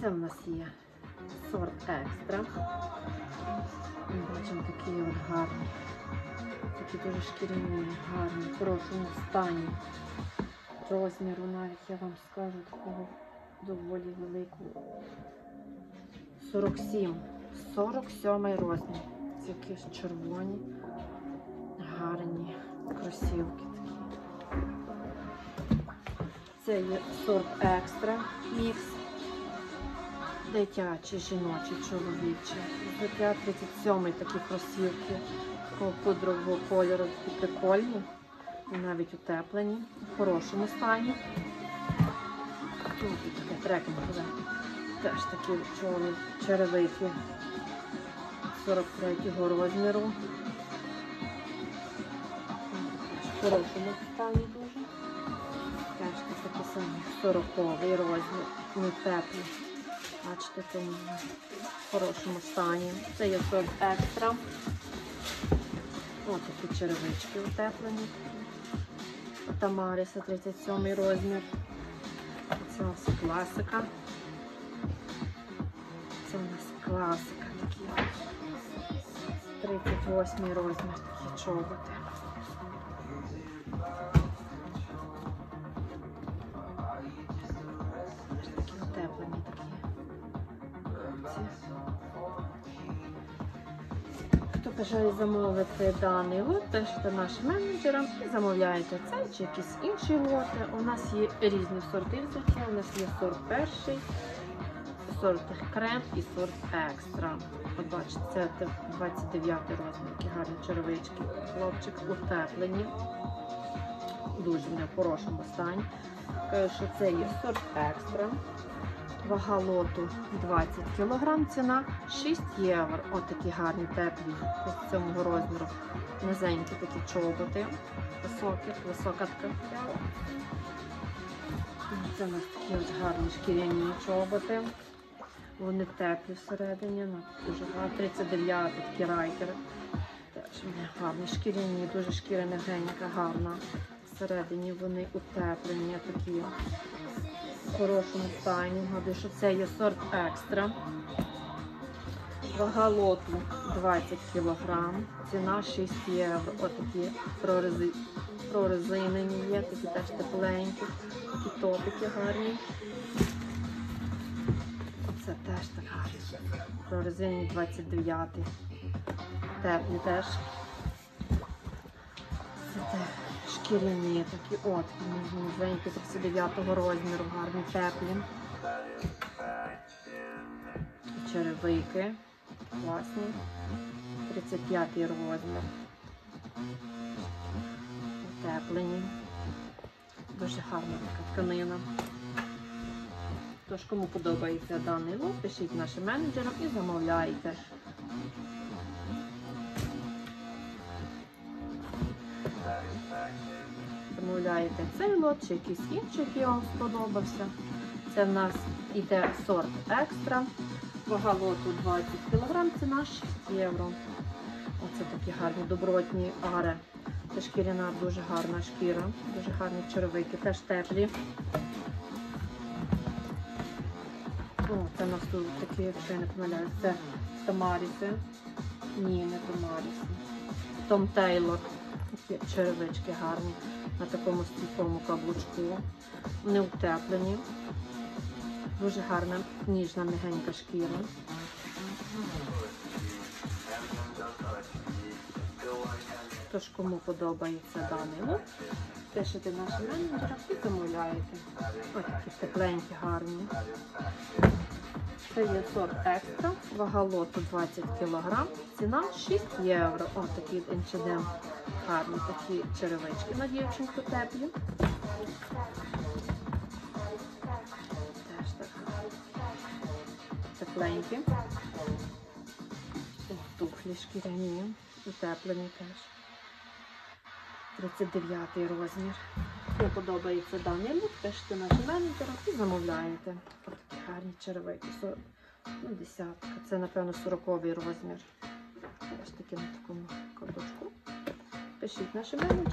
Це в нас є сорт екстра. Ми бачимо такий от гарний. Такі дуже шкіряні, гарні, в хорошому стані. Розміру навіть я вам скажу такого доволі великого. 47. 47 розмір. Це якісь червоні, гарні кросівки такі. Це є сорт екстра мікс. Дитячий, жіночий, чоловічий. Взуття 37 такі кросівки пудрового кольору, такі прикольні. І навіть утеплені, в хорошому стані. Тут таке трекінгове. Теж такі чорні черевики 43-го розміру. В хорошому стані дуже. Теж такі самі 40 розмір, не теплі. Бачите, тому в хорошому стані. Це є сорт екстра. Ось такі черевички утеплені. Тамаріса 37 розмір. Це у нас класика. Це у нас класика такі. 38 розмір такі чоботи. Хто бажає замовити даний лот, пишете нашим менеджерам і замовляєте цей чи якісь інші лоти. У нас є різні сорти взуття. У нас є сорт перший, сорт крем і сорт екстра. От бачите, це 29 розмір, які гарні черевички. Хлопчик утеплені. Дуже в хорошому стані. Кажу, що це є сорт екстра. Вага лоту 20 кг, ціна 6 євро. Ось такі гарні теплі ось цього розміру. Низенькі такі чоботи. Високі, висока така. Це у нас такі ось гарні шкіряні чоботи. Вони теплі всередині, ну, дуже гарні. 39 такі райдери. Теж гарні, шкіряні, дуже шкіра м'ягенька, гарна. Всередині вони утеплені, такі в хорошому стані. Гадаю, що це є сорт екстра. Вага лоту 20 кг, ціна 6 євро. Отакі прорези, прорезинені є, такі теж тепленькі, такі топики гарні. Оце теж так гарно. Прорезинені 29. Теплі теж. Шкіряні такі от, низенькі, 39 розміру, гарні теплі. Черевики класні. 35 розмір. Утеплені. Дуже гарна така тканина. Тож, кому подобається даний лот, пишіть нашим менеджерам і замовляйте. Замовляєте цей лот чи якийсь інший, який вам сподобався. Це в нас іде сорт екстра. Вага лоту 20 кг, ціна 6 євро. Оце такі гарні добротні ари. Це шкіряна, дуже гарна шкіра, дуже гарні черевики, теж теплі. О, це у нас тут такі, якщо я не помиляюсь, це Тамаріси. Ні, не Тамаріси. Том Тейлор. Такі черевички гарні на такому стійкому каблучку. Вони утеплені. Дуже гарна, ніжна, м'ягенька шкіра. Тож, кому подобається даний лук, пишете нашим менеджерам і замовляєте. Ось такі тепленькі, гарні. Це є сорт екстра, вага лоту 20 кг, ціна 6 євро. Ось такі інчидем. Гарні такі черевички на дівчинку теплі. Теж так тепленькі. О, Тухлі шкіряні, утеплені теж. 39 розмір. Кому подобається даний лук, пишете нашим менеджерам і замовляєте. Ось такі гарні черевики. Ну, десятка. Це, напевно, 40 розмір. Теж таки на такому каблучку. Пишіть нашим менеджерам.